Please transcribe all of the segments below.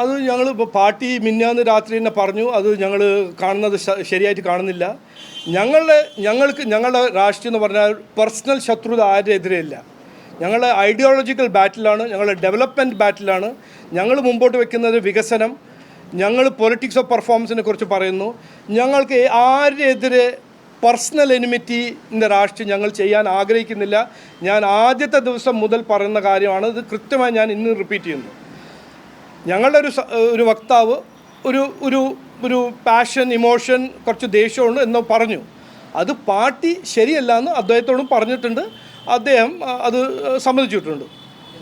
അത് ഞങ്ങൾ പാർട്ടി മിന്നാന്ന് രാത്രി തന്നെ പറഞ്ഞു. അത് ഞങ്ങൾ കാണുന്നത് ശരിയായിട്ട് കാണുന്നില്ല. ഞങ്ങളുടെ ഞങ്ങൾക്ക് ഞങ്ങളുടെ രാഷ്ട്രീയം എന്ന് പറഞ്ഞാൽ പേഴ്സണൽ ശത്രുത ആരുടെ എതിരെയില്ല. ഞങ്ങളുടെ ഐഡിയോളജിക്കൽ ബാറ്റിലാണ് ഞങ്ങളുടെ ഡെവലപ്മെന്റ് ബാറ്റിലാണ് ഞങ്ങൾ മുമ്പോട്ട് വെക്കുന്നത് വികസനം. ഞങ്ങൾ പൊളിറ്റിക്സ് ഓഫ് പെർഫോമൻസിനെ കുറിച്ച് പറയുന്നു. ഞങ്ങൾക്ക് ആരുടെ എതിരെ പേഴ്സണൽ എനിമിറ്റിന്റെ രാഷ്ട്രീയം ഞങ്ങൾ ചെയ്യാൻ ആഗ്രഹിക്കുന്നില്ല. ഞാൻ ആദ്യത്തെ ദിവസം മുതൽ പറയുന്ന കാര്യമാണ്. ഇത് കൃത്യമായി ഞാൻ ഇന്ന് റിപ്പീറ്റ് ചെയ്യുന്നു. ഞങ്ങളുടെ ഒരു ഒരു വക്താവ് ഒരു ഒരു ഒരു പാഷൻ ഇമോഷൻ കുറച്ച് ദേഷ്യമുണ്ട് എന്ന് പറഞ്ഞു. അത് പാർട്ടി ശരിയല്ല എന്ന് അദ്ദേഹത്തോടും പറഞ്ഞിട്ടുണ്ട്. അദ്ദേഹം അത് സമ്മതിച്ചിട്ടുണ്ട്.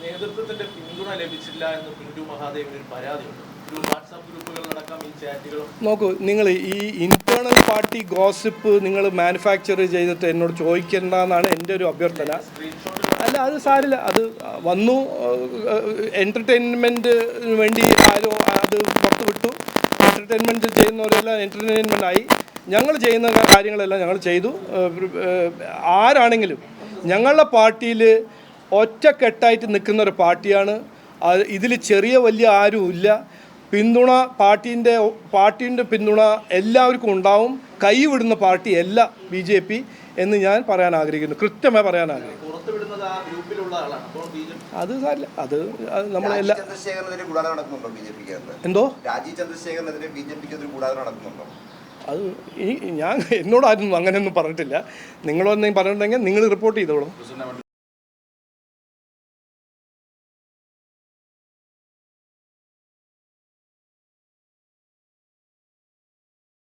നേതൃത്വത്തിന്റെ പിന്തുണ ലഭിച്ചില്ല എന്ന് പിന്റു മഹാദേവിന് ഒരു പരാതിയുണ്ട്. നോക്കൂ നിങ്ങൾ ഈ ഇന്റേണൽ പാർട്ടി ഗോസിപ്പ് നിങ്ങൾ മാനുഫാക്ചർ ചെയ്തിട്ട് എന്നോട് ചോദിക്കേണ്ടെന്നാണ് എന്റെ ഒരു അഭ്യർത്ഥന. അല്ല അത് സാരില്ല. അത് വന്നു എന്റർടൈൻമെന്റിന് വേണ്ടി ആരോ അത് പുറത്ത് വിട്ടു. എന്റർടൈൻമെന്റ് ചെയ്യുന്നവരെല്ലാം എന്റർടൈൻമെന്റ് ആയി. ഞങ്ങൾ ചെയ്യുന്ന കാര്യങ്ങളെല്ലാം ഞങ്ങൾ ചെയ്തു. ആരാണെങ്കിലും ഞങ്ങളുടെ പാർട്ടിയിൽ ഒറ്റക്കെട്ടായിട്ട് നിൽക്കുന്ന ഒരു പാർട്ടിയാണ്. ഇതിൽ ചെറിയ വലിയ ആരുമില്ല ഇല്ല. പിന്തുണ പാർട്ടീന്റെ പാർട്ടീന്റെ പിന്തുണ എല്ലാവർക്കും ഉണ്ടാവും. കൈവിടുന്ന പാർട്ടി അല്ല ബി ജെ പി എന്ന് ഞാൻ പറയാൻ ആഗ്രഹിക്കുന്നു. കൃത്യമായി പറയാൻ ആഗ്രഹിക്കുന്നു. അത് സാരില്ല. അത് പിക്ക് എന്തോ? അത് ഈ ഞാൻ എന്നോടാരും അങ്ങനെയൊന്നും പറഞ്ഞിട്ടില്ല. നിങ്ങളൊന്നും പറഞ്ഞിട്ടുണ്ടെങ്കിൽ നിങ്ങൾ റിപ്പോർട്ട് ചെയ്തോളൂ.